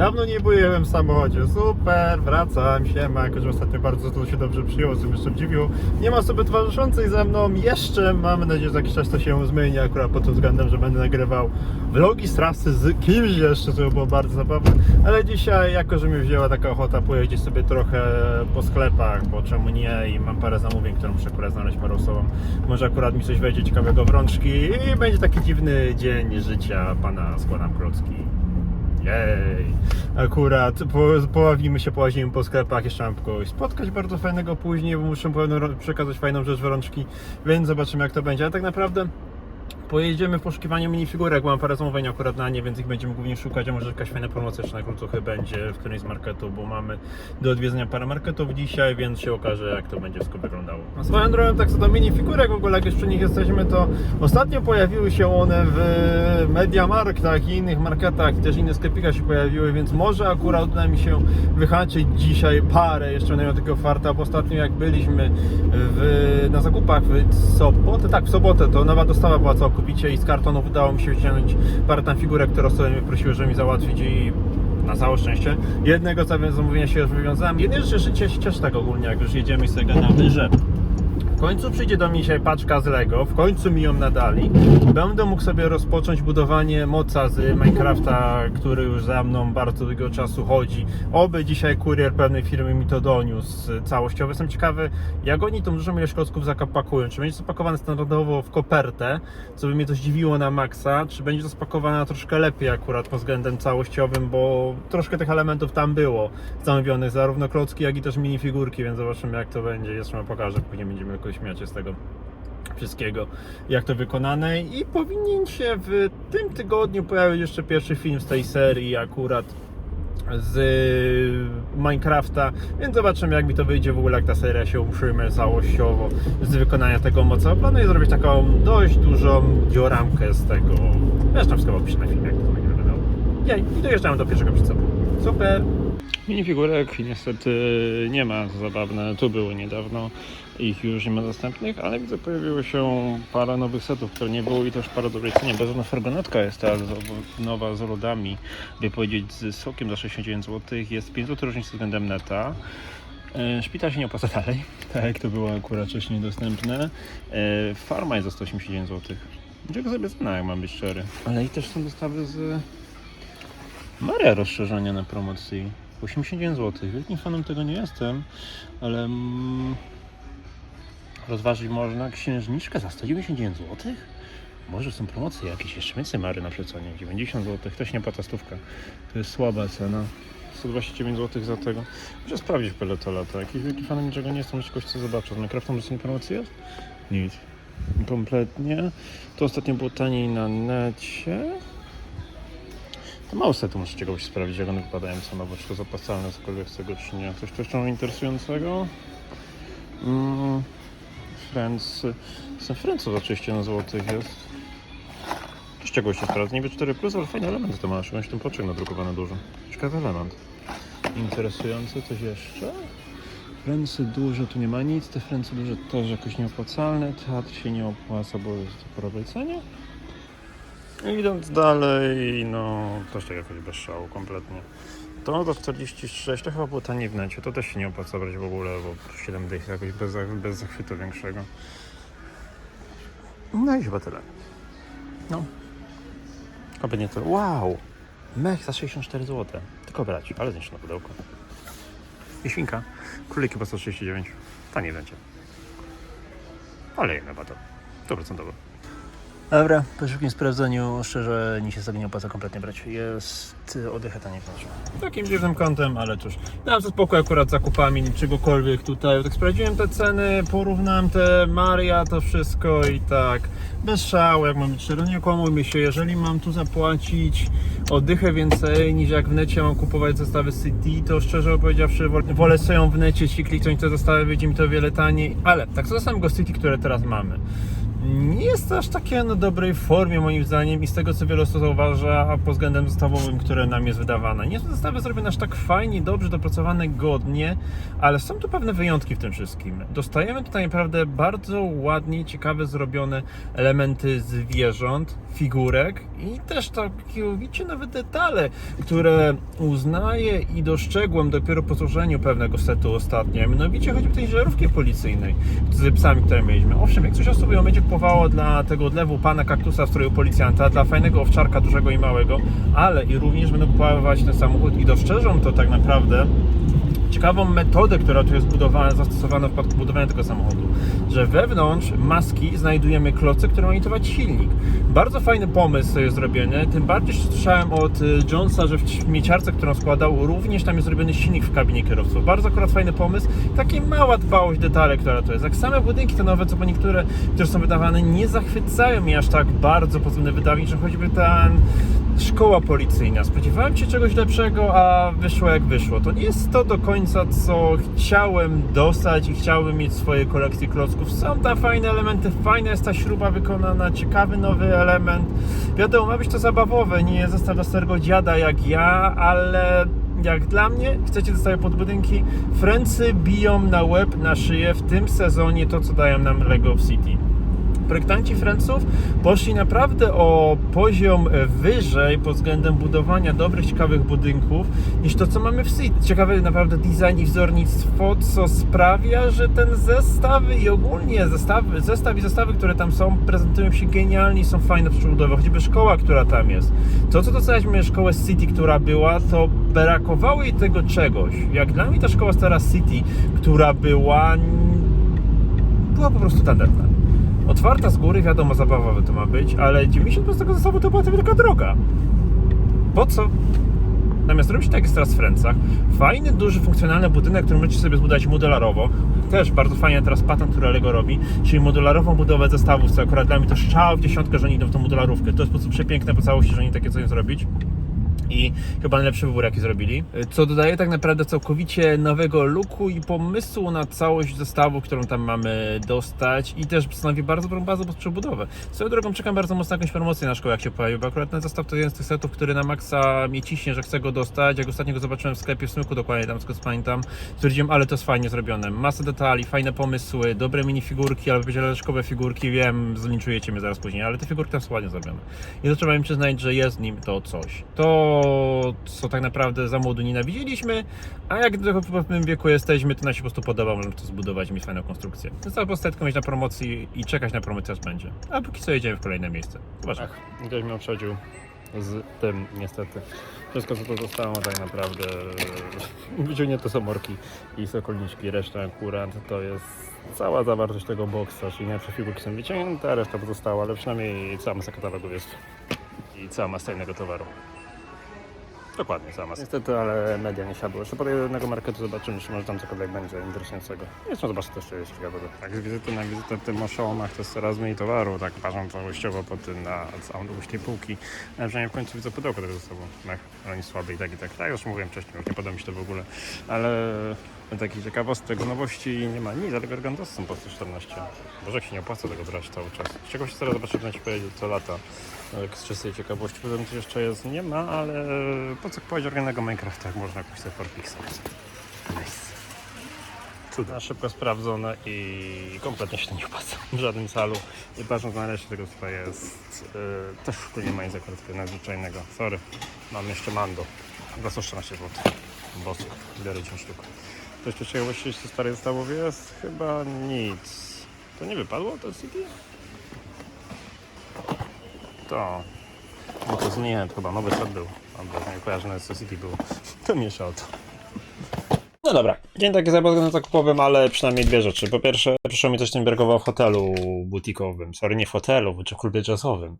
Dawno nie byłem w samochodzie, super, wracam, siema, jako że ostatnio bardzo to się dobrze przyjęło, mnie jeszcze dziwiło. Nie ma osoby towarzyszącej ze mną jeszcze, mam nadzieję, że za jakiś czas to się zmieni, akurat pod tym względem, że będę nagrywał vlogi z trasy z kimś jeszcze, co by było bardzo zabawne. Ale dzisiaj, jako że mi wzięła taka ochota pojeździć sobie trochę po sklepach, bo czemu nie, i mam parę zamówień, które muszę akurat znaleźć parę osobom. Może akurat mi coś wejdzie ciekawego w rączki i będzie taki dziwny dzień życia pana Składam Klocki. Jej! Akurat po, poławimy się, połazimy po sklepach, jeszcze mam kogoś spotkać bardzo fajnego później, bo muszę pewno przekazać fajną rzecz w rączki, więc zobaczymy jak to będzie. Ale tak naprawdę pojedziemy w poszukiwaniu minifigurek, mam parę zamówień akurat na nie, więc ich będziemy głównie szukać, a może jakaś fajna promocja jeszcze na krótko będzie w którymś z marketów, bo mamy do odwiedzenia parę marketów dzisiaj, więc się okaże jak to będzie wszystko wyglądało. A Swoją drogą, tak co do minifigurek w ogóle, jak już przy nich jesteśmy, to ostatnio pojawiły się one w Mediamarktach i innych marketach, i też inne sklepika się pojawiły, więc może akurat uda mi się wyhaczyć dzisiaj parę, jeszcze będę miał tego farta, bo ostatnio jak byliśmy w, na zakupach w sobotę, tak, w sobotę, to nowa dostawa była całkowicie i z kartonów udało mi się wyciągnąć parę tam figurek, które osoby mnie prosiły, żeby mi załatwić i na całe szczęście. Jednego zamówienia się już wywiązałem. Jedynie cieszę się tak ogólnie, jak już jedziemy i sobie gadamy, że końcu przyjdzie do mnie dzisiaj paczka z Lego, w końcu mi ją nadali. Będę mógł sobie rozpocząć budowanie moca z Minecrafta, który już za mną bardzo długo czasu chodzi. Oby dzisiaj kurier pewnej firmy mi to doniósł całościowo. Jestem ciekawy, jak oni tą dużą ilość klocków zapakują. Czy będzie to spakowane standardowo w kopertę, co by mnie to zdziwiło na maksa, czy będzie to spakowane troszkę lepiej akurat pod względem całościowym, bo troszkę tych elementów tam było zamówionych, zarówno klocki, jak i też minifigurki, więc zobaczymy jak to będzie. Jeszcze wam pokażę, później będziemy tylko śmiać się z tego wszystkiego, jak to wykonane i powinien się w tym tygodniu pojawić jeszcze pierwszy film z tej serii akurat z Minecrafta, więc zobaczymy jak mi to wyjdzie w ogóle, jak ta seria się uprzyjmie całościowo z wykonania tego moca. Planuję zrobić taką dość dużą dioramkę z tego, zresztą wszystko opiszę na filmie, jak to będzie wyglądało. Jej, i dojeżdżamy do pierwszego przyczepu. Super! Minifigurek niestety nie ma, zabawne, tu były niedawno, ich już nie ma dostępnych, ale widzę pojawiło się parę nowych setów, które nie było i też parę dobrej cenie. Bezumna fargonetka jest ta nowa z rodami, by powiedzieć z sokiem za 69 zł, jest 5 zł różnicy względem neta. E, Szpital się nie opłaca dalej, tak jak to było akurat wcześniej dostępne. E, Farma jest za 189 zł. Czego sobie cena, jak mam być szczery. Ale i też są dostawy z Maria rozszerzania na promocji. 89 zł. Wielkim fanem tego nie jestem, ale mm, rozważyć można księżniczkę za 199 zł? Może są promocje jakieś, jeszcze więcej Mary na przecenie. 90 zł, ktoś nie płata stówka. To jest słaba cena. 129 zł za tego. Muszę sprawdzić ile to lata. Jakiś wielki fanem niczego nie jestem, kogoś co zobaczyć. Z Minecraftem docenie promocji jest? Nic. Kompletnie. To ostatnio było taniej na necie. To mało setu muszę czegoś sprawdzić, jak one wypadają cenowo, czy to jest opłacalne cokolwiek z tego, czy nie. Coś tu jeszcze interesującego? Mm, Friends. Jestem Friendsów za 31 zł jest. Coś czegoś jeszcze sprawdzę. Niby 4 plus, ale fajny element to masz. Masz ten poczek nadrukowany dużo. Ciekawy element. Interesujący, coś jeszcze? Friendsy duże, tu nie ma nic. Te Friendsy duże też jakoś nieopłacalne. Teatr się nie opłaca, bo jest porowej cenie. Idąc dalej, no też tak jakoś bez szału kompletnie. To do 46 to chyba było taniej w necie, to też się nie opłaca brać w ogóle, bo 7 dych jakoś bez, bez zachwytu większego. No i chyba tyle. No. Kompletnie to. Wow! Mech za 64 zł. Tylko brać, ale zniszczone pudełko. I świnka. Króliki po 139. Taniej necie. Ale jednak to. Dobrocentowo. Dobra, po szybkim sprawdzeniu szczerze nic się tego nie opłaca kompletnie brać. Jest odychę taniej wnętrza. Takim dziwnym kątem, ale cóż. Dałem sobie spokój akurat zakupami, czegokolwiek tutaj. Tak sprawdziłem te ceny, porównałem te Maria, to wszystko i tak. Bez szału, jak mam być szczery, nie kłamujmy się. Jeżeli mam tu zapłacić oddychę więcej niż jak w necie mam kupować zestawy City, to szczerze powiedziawszy wol- wolę sobie w necie, jeśli kliknąć te zestawy, wyjdzie mi to wiele taniej. Ale tak co do samego City, które teraz mamy. Nie jest aż takie na dobrej formie moim zdaniem i z tego co wiele osób zauważa pod względem zestawowym, które nam jest wydawane. Nie są zestawy zrobione aż tak fajnie, dobrze dopracowane, godnie, ale są tu pewne wyjątki w tym wszystkim. Dostajemy tutaj naprawdę bardzo ładnie, ciekawe zrobione elementy zwierząt, figurek i też całkowicie nowe detale, które uznaję i dostrzegłem dopiero po złożeniu pewnego setu ostatnio. Mianowicie o tej żarówki policyjnej z psami, które mieliśmy. Owszem, jak coś osób ją będzie kupowało dla tego odlewu pana kaktusa w stroju policjanta, dla fajnego owczarka dużego i małego, ale i również będą kupować ten samochód i dostrzeżą to tak naprawdę ciekawą metodę, która tu jest budowana, zastosowana w przypadku budowania tego samochodu, że wewnątrz maski znajdujemy kloce, które mają imitować silnik. Bardzo fajny pomysł jest zrobiony, tym bardziej słyszałem od y, Jonesa, że w śmieciarce, którą składał, również tam jest zrobiony silnik w kabinie kierowców. Bardzo akurat fajny pomysł, takie mała dbałość, detale, która to jest. Jak same budynki te nowe, co po niektóre, które są wydawane, nie zachwycają mnie aż tak bardzo pod względem wydawniczym, choćby ten szkoła policyjna. Spodziewałem się czegoś lepszego, a wyszło jak wyszło. To nie jest to do końca, co chciałem dostać i chciałbym mieć w swojej kolekcji klocków. Są tam fajne elementy, fajna jest ta śruba wykonana, ciekawy nowy element. Wiadomo, ma być to zabawowe, nie zestaw dla starego dziada jak ja, ale jak dla mnie, chcecie dostać pod budynki, Francy biją na łeb, na szyję w tym sezonie to, co dają nam Lego City projektanci Franców poszli naprawdę o poziom wyżej pod względem budowania dobrych, ciekawych budynków niż to, co mamy w City. Ciekawy naprawdę design i wzornictwo, co sprawia, że ten zestawy i ogólnie zestawy, zestaw i zestawy, które tam są, prezentują się genialnie są fajne przebudowy. Choćby szkoła, która tam jest. To, co docenialiśmy szkołę City, która była, to brakowało jej tego czegoś. Jak dla mnie ta szkoła stara City, która była była po prostu tandetna. Otwarta z góry, wiadomo, zabawowe to ma być, ale 90% tego zestawu to była taka droga. Po co? Zamiast robić tak jak jest teraz w Francach, fajny, duży, funkcjonalny budynek, który możecie sobie zbudować modularowo. Też bardzo fajnie teraz patent, który Lego robi, czyli modularową budowę zestawów, co akurat dla mnie to strzał w dziesiątkę, że oni idą w tą modularówkę. To jest po prostu przepiękne po całości, że oni takie coś zrobić i chyba najlepszy wybór jaki zrobili. Co dodaje tak naprawdę całkowicie nowego looku i pomysłu na całość zestawu, którą tam mamy dostać i też stanowi bardzo dobrą bazę pod przebudowę. Swoją drogą czekam bardzo mocno na jakąś promocję na szkołę jak się pojawi, bo akurat ten zestaw to jeden z tych setów, który na maksa mnie ciśnie, że chcę go dostać. Jak ostatnio go zobaczyłem w sklepie w Smyku dokładnie tam, z pamiętam, stwierdziłem, ale to jest fajnie zrobione. Masa detali, fajne pomysły, dobre minifigurki, albo będzie leszkowe figurki, wiem, zlinczujecie mnie zaraz później, ale te figurki tam są ładnie zrobione. I to trzeba im przyznać, że jest nim to coś. To co tak naprawdę za młodu nienawidzieliśmy, a jak w pewnym wieku jesteśmy, to nam się po prostu podoba, możemy to zbudować i mieć fajną konstrukcję. Więc trzeba po prostu tylko mieć na promocji i czekać na promocję, aż będzie. A póki co jedziemy w kolejne miejsce. Zobacz. Ach, ktoś mnie przechodził z tym niestety. Wszystko co to zostało tak naprawdę wyciągnięte są morki i sokolniczki, reszta akurat to jest cała zawartość tego boksa, czyli najlepsze figurki są wyciągnięte, a reszta pozostała, ale przynajmniej cała masa katalogów jest i cała masa innego towaru. Dokładnie, sama. Niestety, ale media nie siadły. Jeszcze do jednego marketu, zobaczymy, czy może tam cokolwiek będzie interesującego. Jeszcze zobaczę też, co jest ciekawego. Tak, z wizyty na wizytę w tym showmach to jest coraz mniej towaru, tak patrząc całościowo po tym na całą długość tej półki. Ale przynajmniej w końcu widzę pudełko tego ze sobą. Tak, oni słabe i tak i tak. Tak, już mówiłem wcześniej, nie podoba mi się to w ogóle. Ale takich ciekawostek, nowości nie ma nic, ale Gargantos są po 114. Boże, jak się nie opłaca tego brać cały czas. Z czego się teraz zobaczymy, ci powiedzieć co lata. Tak z czystej ciekawości. Potem coś jeszcze jest, nie ma, ale po co kupować oryginalnego Minecrafta, jak można kupić sobie Forpixa. Nice. Cuda. Szybko sprawdzone i kompletnie się to nie opłaca w żadnym salu. I patrząc na resztę tego tutaj jest yy, też nie ma nic akurat nadzwyczajnego. Sorry, mam jeszcze Mando. Za 114 zł. Bosk, biorę 10 sztuk. Coś tu ciekawości z starych zestawów jest? Chyba nic. To nie wypadło to CD? To. No to nie, to chyba nowy set był. Albo nie kojarzę, że City był. To mniejsza o to. No dobra, dzień taki zabawy zakupowym, ale przynajmniej dwie rzeczy. Po pierwsze, przyszło mi coś, co mi brakowało w hotelu butikowym. Sorry, nie w hotelu, czy w klubie jazzowym.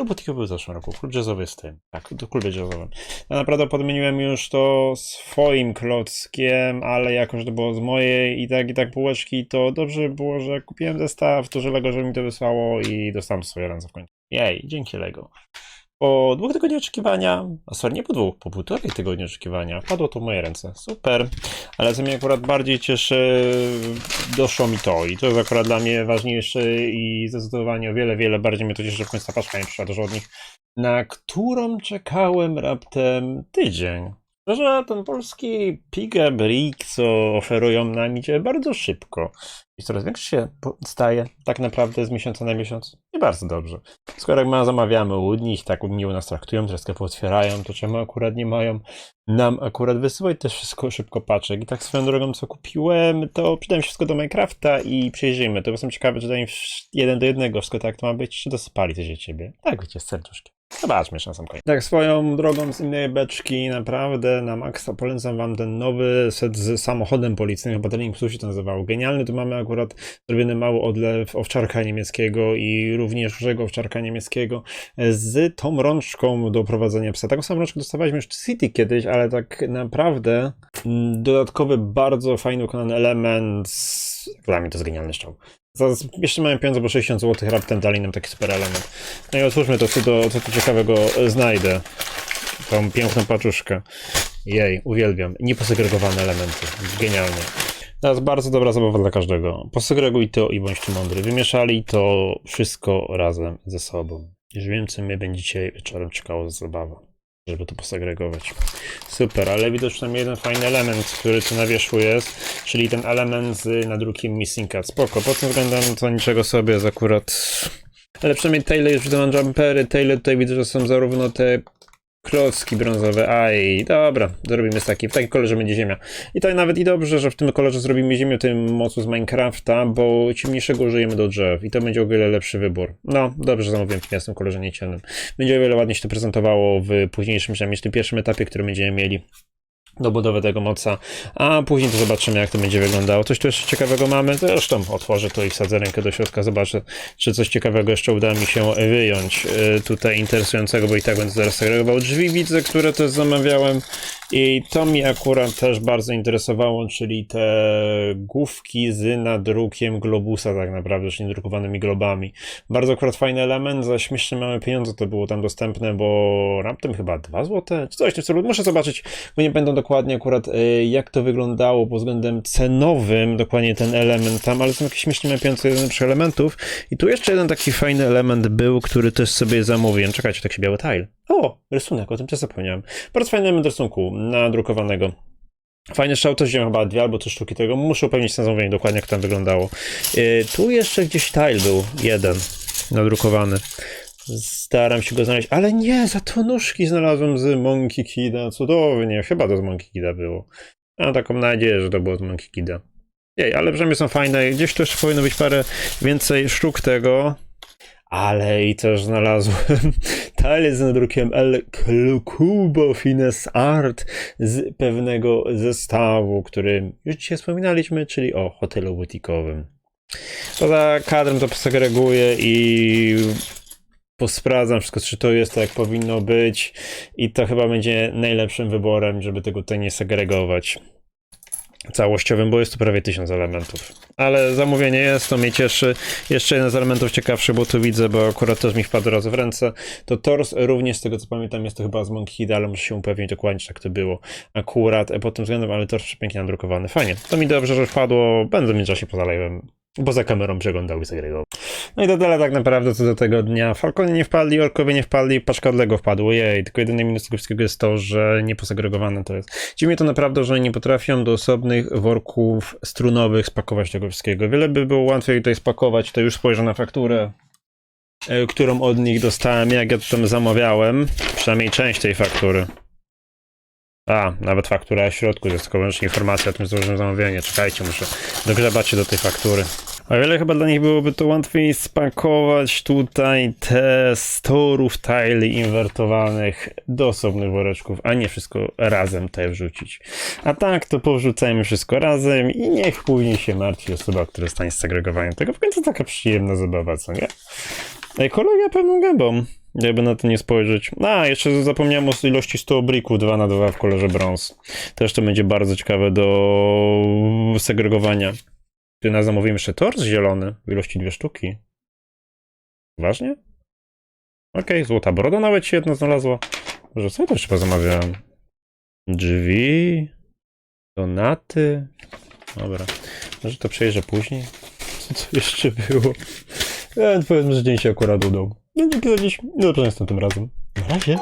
No butikowy był w zeszłym roku, klub jazzowy jest tym. Tak, to klubie jazzowym. Ja naprawdę podmieniłem już to swoim klockiem, ale jako, że to było z mojej i tak i tak półeczki, to dobrze było, że kupiłem zestaw, że Lego, że mi to wysłało i dostałem swoje ręce w końcu. Jej, dzięki Lego. Po dwóch tygodniach oczekiwania, a sorry, nie po dwóch, po półtorej tygodnia oczekiwania, padło to w moje ręce. Super. Ale co mnie akurat bardziej cieszy, doszło mi to i to jest akurat dla mnie ważniejsze i zdecydowanie o wiele, wiele bardziej mnie to cieszy, że w końcu ta paczka nie przyszła do żadnych, na którą czekałem raptem tydzień. Że ten polski Piggy Brick, co oferują nam, idzie bardzo szybko. I coraz większy się staje tak naprawdę z miesiąca na miesiąc. I bardzo dobrze. Skoro jak ma zamawiamy u nich, tak miło nas traktują, teraz sklepy otwierają, to czemu akurat nie mają nam akurat wysyłać też wszystko szybko paczek. I tak swoją drogą, co kupiłem, to przydałem wszystko do Minecrafta i przejrzyjmy. To jestem ciekawy, czy daję jeden do jednego wszystko tak to ma być, czy dosypali coś od ciebie. Tak, wiecie, z serduszkiem. Zobaczmy jeszcze na sam koniec. Tak, swoją drogą z innej beczki, naprawdę na maksa polecam wam ten nowy set z samochodem policyjnym, chyba Plus się to nazywało. Genialny, tu mamy akurat zrobiony mały odlew owczarka niemieckiego i również dużego owczarka niemieckiego z tą rączką do prowadzenia psa. Taką samą rączkę dostawaliśmy już w City kiedyś, ale tak naprawdę mm, dodatkowy, bardzo fajny wykonany element. Dla mnie to jest genialny szczał. Zaraz jeszcze mamy pieniądze, bo 60 zł raptem dali nam taki super element. No i otwórzmy to, co, do, co tu ciekawego znajdę. Tą piękną paczuszkę. Jej, uwielbiam. Nieposegregowane elementy. Genialnie. To jest bardzo dobra zabawa dla każdego. Posegreguj to i bądź tu mądry. Wymieszali to wszystko razem ze sobą. Już wiem, co mnie będziecie wieczorem czekało zabawa, żeby to posegregować. Super, ale widać przynajmniej jeden fajny element, który tu na wierzchu jest, czyli ten element z nadrukiem Missing Cat. Spoko, pod tym względem to niczego sobie jest akurat... Ale przynajmniej Taylor już widzę mam jumpery, Taylor tutaj widzę, że są zarówno te klocki brązowe, aj, dobra, zrobimy z taki, w takim kolorze będzie ziemia. I to nawet i dobrze, że w tym kolorze zrobimy ziemię, tym mocu z Minecrafta, bo ciemniejszego użyjemy do drzew i to będzie o wiele lepszy wybór. No, dobrze, zamówiłem w jasnym kolorze, nie ciemnym. Będzie o wiele ładniej się to prezentowało w późniejszym, przynajmniej w tym pierwszym etapie, który będziemy mieli do budowy tego moca, a później to zobaczymy, jak to będzie wyglądało. Coś tu jeszcze ciekawego mamy? Zresztą otworzę to i wsadzę rękę do środka, zobaczę, czy coś ciekawego jeszcze uda mi się wyjąć y, tutaj interesującego, bo i tak będę zaraz segregował drzwi, widzę, które też zamawiałem i to mi akurat też bardzo interesowało, czyli te główki z nadrukiem globusa tak naprawdę, czyli drukowanymi globami. Bardzo akurat fajny element, za śmieszne małe pieniądze to było tam dostępne, bo raptem chyba 2 zł, czy coś w tym stylu. Muszę zobaczyć, bo nie będą dokładnie akurat y, jak to wyglądało pod względem cenowym, dokładnie ten element tam, ale są jakieś jeden z lepszych elementów. I tu jeszcze jeden taki fajny element był, który też sobie zamówiłem. Czekajcie, tak się biały tile. O, rysunek, o tym też zapomniałem. Bardzo fajny element rysunku nadrukowanego. Fajny strzał, też wziąłem chyba dwie albo trzy sztuki tego. Muszę upewnić na zamówieniu dokładnie, jak tam wyglądało. Yy, tu jeszcze gdzieś tile był, jeden, nadrukowany. Staram się go znaleźć, ale nie, za to nóżki znalazłem z Monkey Kida. Cudownie, chyba to z Monkey Kida było. Mam taką nadzieję, że to było z Monkey Kida. Jej, ale przynajmniej są fajne. Gdzieś jeszcze powinno być parę więcej sztuk tego. Ale i też znalazłem talię z nadrukiem El Cubo Finesse Art z pewnego zestawu, który już dzisiaj wspominaliśmy, czyli o hotelu butikowym. Poza kadrem to posegreguję i posprawdzam wszystko, czy to jest tak, jak powinno być i to chyba będzie najlepszym wyborem, żeby tego tutaj nie segregować całościowym, bo jest tu prawie tysiąc elementów. Ale zamówienie jest, to mnie cieszy. Jeszcze jeden z elementów ciekawszy, bo tu widzę, bo akurat też mi wpadł raz w ręce, to tors również z tego co pamiętam jest to chyba z Monkey ale muszę się upewnić dokładnie, czy tak to było. Akurat pod tym względem, ale tors przepięknie nadrukowany. Fajnie. To mi dobrze, że wpadło. Będę w międzyczasie poza live'em, bo za kamerą przeglądał i segregował. No i to tyle tak naprawdę co do tego dnia. Falcony nie wpadli, orkowie nie wpadli, paczka od Lego wpadło. Jej, tylko jedyny minus tego wszystkiego jest to, że nie posegregowane to jest. Dziwi to naprawdę, że nie potrafią do osobnych worków strunowych spakować tego wszystkiego. Wiele by było łatwiej tutaj spakować, to już spojrzę na fakturę, e, którą od nich dostałem, jak ja to tam zamawiałem. Przynajmniej część tej faktury. A, nawet faktura w środku, to jest tylko wyłącznie informacja o tym złożonym zamówieniu. Czekajcie, muszę dogrzebać się do tej faktury. O wiele chyba dla nich byłoby to łatwiej spakować tutaj te storów tile inwertowanych do osobnych woreczków, a nie wszystko razem tutaj wrzucić. A tak, to powrzucajmy wszystko razem i niech później się martwi osoba, która stanie z segregowaniem tego. W końcu taka przyjemna zabawa, co nie? Ekologia pełną gębą. Jakby na to nie spojrzeć. A, jeszcze zapomniałem o ilości 100 brików 2 na 2 w kolorze brąz. Też to będzie bardzo ciekawe do segregowania. Ty na zamówiłem jeszcze tors zielony w ilości dwie sztuki. Ważnie? Okej, złota broda nawet się jedna znalazła. Może co ja to jeszcze pozamawiałem? Drzwi, donaty. Dobra, może to przejrzę później. Co jeszcze było? Ja powiedzmy, że dzień się akurat udał. Dzięki za dziś. Do następnym razem. Na razie.